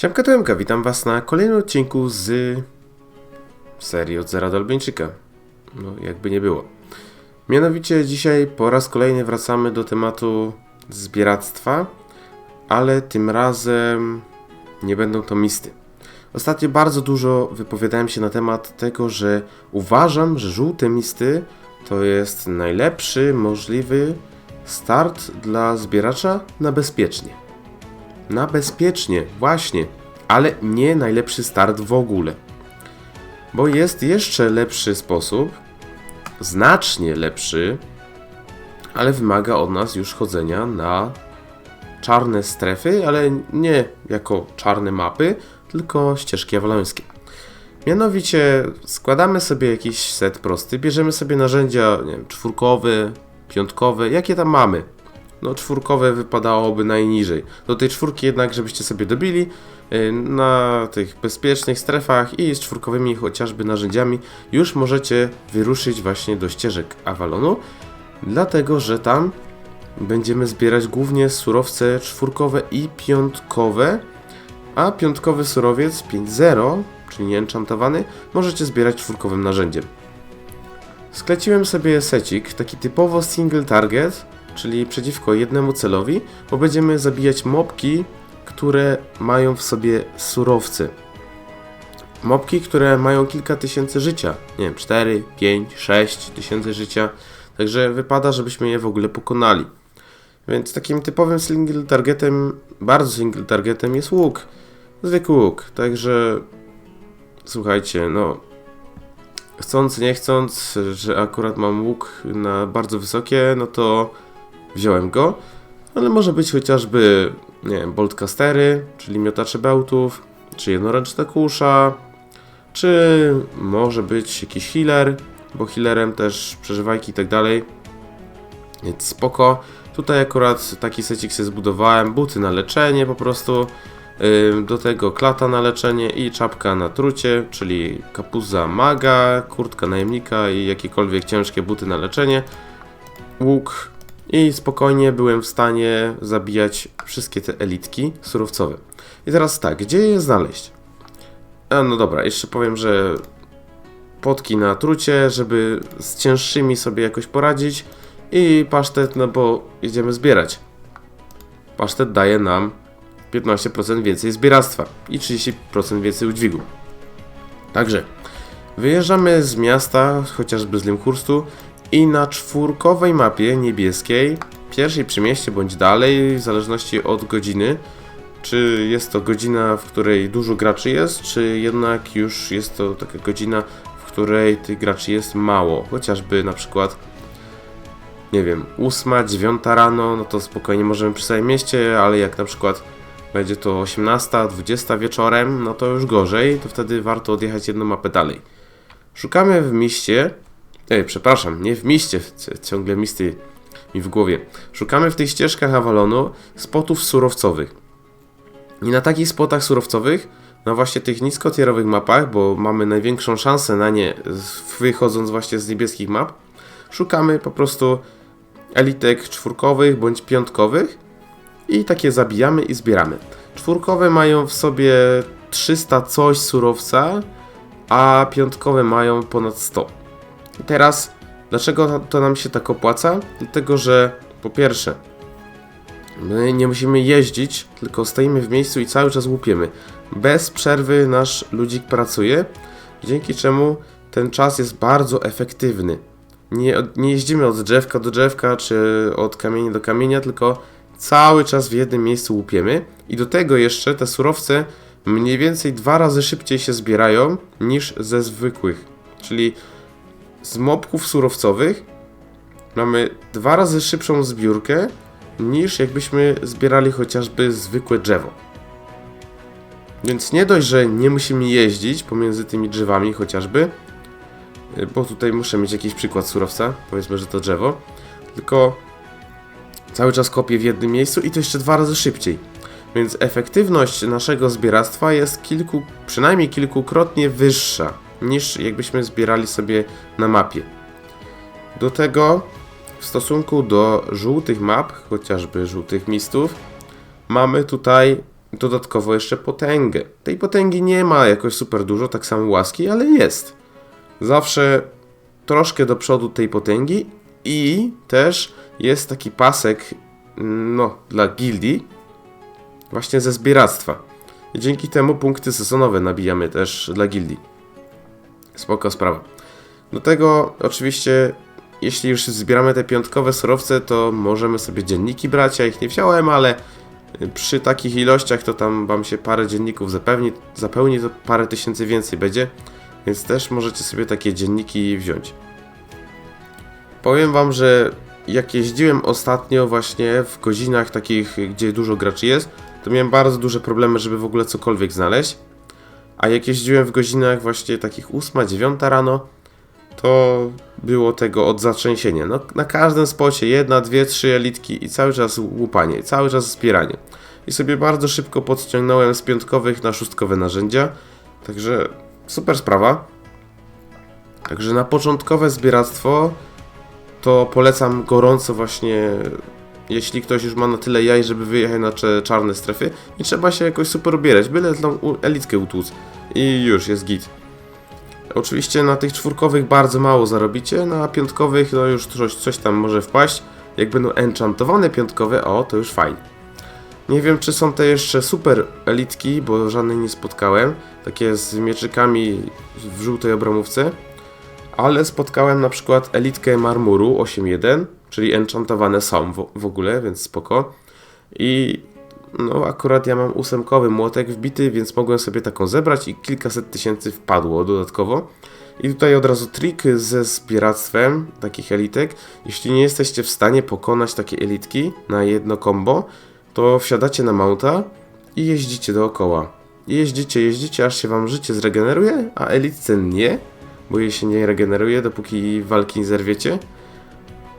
Siemka Tomka, witam was na kolejnym odcinku z serii od Zera do Albańczyka. No, jakby nie było. Mianowicie dzisiaj po raz kolejny wracamy do tematu zbieractwa, ale tym razem nie będą to misty. Ostatnio bardzo dużo wypowiadałem się na temat tego, że uważam, że żółte misty to jest najlepszy możliwy start dla zbieracza na bezpiecznie. Na bezpiecznie, właśnie, ale nie najlepszy start w ogóle. Bo jest jeszcze lepszy sposób, znacznie lepszy, ale wymaga od nas już chodzenia na czarne strefy, ale nie jako czarne mapy, tylko ścieżki awalońskie. Mianowicie składamy sobie jakiś set prosty, bierzemy sobie narzędzia, nie wiem, czwórkowe, piątkowe, jakie tam mamy. No czwórkowe wypadałoby najniżej. Do tej czwórki jednak, żebyście sobie dobili yy, na tych bezpiecznych strefach i z czwórkowymi chociażby narzędziami już możecie wyruszyć właśnie do ścieżek Avalonu, dlatego że tam będziemy zbierać głównie surowce czwórkowe i piątkowe, a piątkowy surowiec 5.0, czyli nieenchantowany, możecie zbierać czwórkowym narzędziem. Skleciłem sobie secik, taki typowo single target, czyli przeciwko jednemu celowi, bo będziemy zabijać mobki, które mają w sobie surowce. Mobki, które mają kilka tysięcy życia, nie wiem, 4, 5, 6 tysięcy życia, także wypada, żebyśmy je w ogóle pokonali. Więc takim typowym single targetem, bardzo single targetem jest łuk. Zwykły łuk, także słuchajcie, no chcąc, nie chcąc, że akurat mam łuk na bardzo wysokie, no to wziąłem go, ale może być chociażby, nie wiem, boltcastery, czyli miotacze bełtów, czy jednoręczna kusza, czy może być jakiś healer, bo healerem też przeżywajki i tak dalej, więc spoko. Tutaj akurat taki secik sobie zbudowałem, buty na leczenie po prostu, do tego klata na leczenie i czapka na trucie, czyli kapuza maga, kurtka najemnika i jakiekolwiek ciężkie buty na leczenie, łuk i spokojnie byłem w stanie zabijać wszystkie te elitki surowcowe. I teraz tak, gdzie je znaleźć? A, no dobra, jeszcze powiem, że potki na trucie, żeby z cięższymi sobie jakoś poradzić i pasztet, no bo jedziemy zbierać. Pasztet daje nam 15% więcej zbieractwa i 30% więcej udźwigu. Także wyjeżdżamy z miasta, chociażby z Limhurstu i na czwórkowej mapie niebieskiej, pierwszej przy mieście bądź dalej, w zależności od godziny, czy jest to godzina, w której dużo graczy jest, czy jednak już jest to taka godzina, w której tych graczy jest mało, chociażby na przykład nie wiem, 8, 9 rano, no to spokojnie możemy przy samym mieście, ale jak na przykład będzie to 18, 20 wieczorem, no to już gorzej, to wtedy warto odjechać jedną mapę dalej. Szukamy w mieście, ej, przepraszam, nie w mieście, ciągle misty mi w głowie. Szukamy w tych ścieżkach Avalonu spotów surowcowych. I na takich spotach surowcowych, na właśnie tych niskotierowych mapach, bo mamy największą szansę na nie wychodząc właśnie z niebieskich map, szukamy po prostu elitek czwórkowych bądź piątkowych i takie zabijamy i zbieramy. Czwórkowe mają w sobie 300 coś surowca, a piątkowe mają ponad 100. I teraz, dlaczego to nam się tak opłaca? Dlatego, że po pierwsze, my nie musimy jeździć, tylko stoimy w miejscu i cały czas łupiemy. Bez przerwy nasz ludzik pracuje, dzięki czemu ten czas jest bardzo efektywny. Nie, nie jeździmy od drzewka do drzewka, czy od kamienia do kamienia, tylko cały czas w jednym miejscu łupiemy i do tego jeszcze te surowce mniej więcej dwa razy szybciej się zbierają niż ze zwykłych. Czyli z mobków surowcowych mamy dwa razy szybszą zbiórkę niż jakbyśmy zbierali chociażby zwykłe drzewo. Więc nie dość, że nie musimy jeździć pomiędzy tymi drzewami chociażby, bo tutaj muszę mieć jakiś przykład surowca, powiedzmy, że to drzewo, tylko cały czas kopię w jednym miejscu i to jeszcze dwa razy szybciej. Więc efektywność naszego zbieractwa jest kilku, przynajmniej kilkukrotnie wyższa niż jakbyśmy zbierali sobie na mapie. Do tego w stosunku do żółtych map, chociażby żółtych mistów, mamy tutaj dodatkowo jeszcze potęgę. Tej potęgi nie ma jakoś super dużo, tak samo łaski, ale jest. Zawsze troszkę do przodu tej potęgi i też jest taki pasek no, dla gildii właśnie ze zbieractwa. I dzięki temu punkty sezonowe nabijamy też dla gildii. Spoko sprawa. Do tego oczywiście, jeśli już zbieramy te piątkowe surowce, to możemy sobie dzienniki brać. Ja ich nie wziąłem, ale przy takich ilościach to tam wam się parę dzienników zapełni, zapełni to parę tysięcy więcej będzie, więc też możecie sobie takie dzienniki wziąć. Powiem wam, że jak jeździłem ostatnio właśnie w godzinach takich, gdzie dużo graczy jest, to miałem bardzo duże problemy, żeby w ogóle cokolwiek znaleźć. A jak jeździłem w godzinach właśnie takich 8-9 rano, to było tego od zatrzęsienia. No, na każdym spocie jedna, dwie, trzy elitki i cały czas łupanie, cały czas zbieranie. I sobie bardzo szybko podciągnąłem z piątkowych na szóstkowe narzędzia. Także super sprawa. Także na początkowe zbieractwo to polecam gorąco właśnie, jeśli ktoś już ma na tyle jaj, żeby wyjechać na czarne strefy i trzeba się jakoś super ubierać, byle tą elitkę utłuc i już jest git. Oczywiście na tych czwórkowych bardzo mało zarobicie, na piątkowych no już coś, coś tam może wpaść. Jak będą enchantowane piątkowe, o to już fajnie. Nie wiem czy są te jeszcze super elitki, bo żadnej nie spotkałem. Takie z mieczykami w żółtej obramówce. Ale spotkałem na przykład elitkę marmuru 8.1, czyli enchantowane są w, w ogóle, więc spoko. I no akurat ja mam ósemkowy młotek wbity, więc mogłem sobie taką zebrać i kilkaset tysięcy wpadło dodatkowo. I tutaj od razu trik ze zbieractwem takich elitek. Jeśli nie jesteście w stanie pokonać takiej elitki na jedno combo, to wsiadacie na mounta i jeździcie dookoła. Jeździcie, jeździcie, aż się wam życie zregeneruje, a elitce nie, bo jej się nie regeneruje, dopóki walki nie zerwiecie.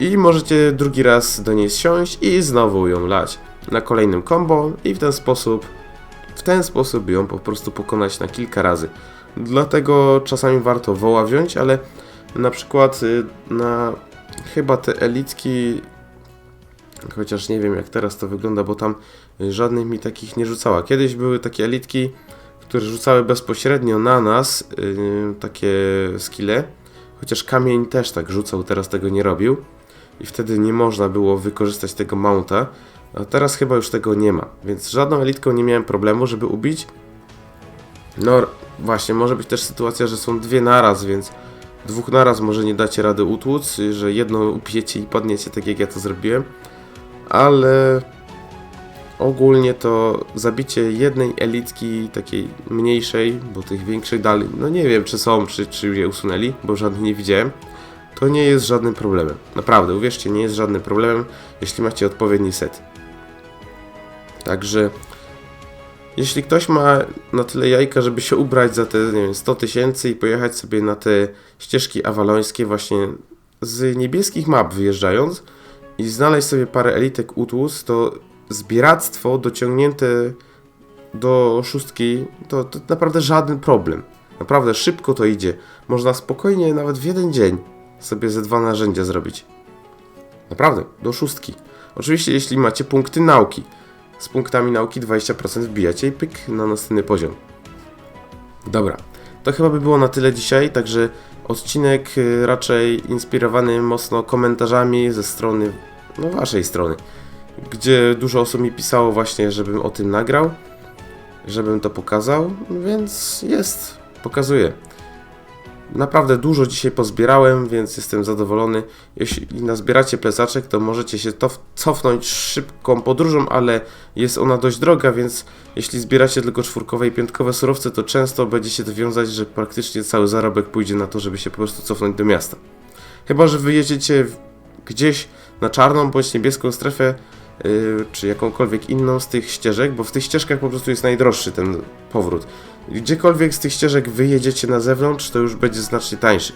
I możecie drugi raz do niej siąść i znowu ją lać na kolejnym combo i w ten sposób w ten sposób ją po prostu pokonać na kilka razy. Dlatego czasami warto woła wziąć, ale na przykład y, na chyba te elitki chociaż nie wiem jak teraz to wygląda, bo tam żadnych mi takich nie rzucała. Kiedyś były takie elitki, które rzucały bezpośrednio na nas yy, takie skille, chociaż kamień też tak rzucał, teraz tego nie robił i wtedy nie można było wykorzystać tego mounta, a teraz chyba już tego nie ma, więc żadną elitką nie miałem problemu, żeby ubić. No właśnie, może być też sytuacja, że są dwie naraz, więc dwóch naraz może nie dacie rady utłuc, że jedną upijecie i padniecie tak jak ja to zrobiłem, ale ogólnie to zabicie jednej elitki takiej mniejszej, bo tych większych dalej, no nie wiem czy są, czy, czy je usunęli, bo żadnych nie widziałem, to nie jest żadnym problemem. Naprawdę, uwierzcie, nie jest żadnym problemem, jeśli macie odpowiedni set. Także jeśli ktoś ma na tyle jajka, żeby się ubrać za te nie wiem, 100 tysięcy i pojechać sobie na te ścieżki awalońskie właśnie z niebieskich map wyjeżdżając i znaleźć sobie parę elitek utłus, to zbieractwo dociągnięte do szóstki to, to naprawdę żaden problem. Naprawdę szybko to idzie. Można spokojnie nawet w jeden dzień sobie ze dwa narzędzia zrobić. Naprawdę, do szóstki. Oczywiście jeśli macie punkty nauki. Z punktami nauki 20% wbijacie i pyk na następny poziom. Dobra, to chyba by było na tyle dzisiaj, także odcinek y, raczej inspirowany mocno komentarzami ze strony, no waszej strony, gdzie dużo osób mi pisało właśnie, żebym o tym nagrał, żebym to pokazał, więc jest, pokazuję. Naprawdę dużo dzisiaj pozbierałem, więc jestem zadowolony. Jeśli nazbieracie plecaczek, to możecie się to cofnąć szybką podróżą, ale jest ona dość droga, więc jeśli zbieracie tylko czwórkowe i piątkowe surowce, to często będzie się to wiązać, że praktycznie cały zarobek pójdzie na to, żeby się po prostu cofnąć do miasta. Chyba, że wyjedziecie gdzieś na czarną bądź niebieską strefę, czy jakąkolwiek inną z tych ścieżek, bo w tych ścieżkach po prostu jest najdroższy ten powrót. Gdziekolwiek z tych ścieżek wyjedziecie na zewnątrz, to już będzie znacznie tańszy.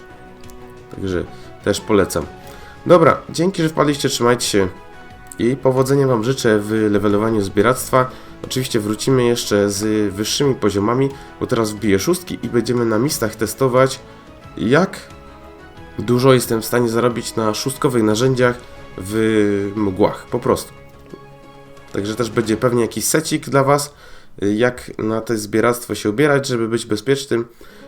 Także też polecam. Dobra, dzięki, że wpadliście, trzymajcie się i powodzenia Wam życzę w levelowaniu zbieractwa. Oczywiście wrócimy jeszcze z wyższymi poziomami, bo teraz wbiję szóstki i będziemy na mistach testować, jak dużo jestem w stanie zarobić na szóstkowych narzędziach w mgłach, po prostu. Także też będzie pewnie jakiś secik dla Was jak na to zbieractwo się ubierać, żeby być bezpiecznym.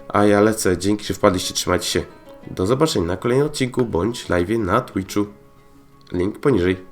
A ja lecę. Dzięki, że wpadliście. Trzymajcie się. Do zobaczenia na kolejnym odcinku bądź live na Twitchu. Link poniżej.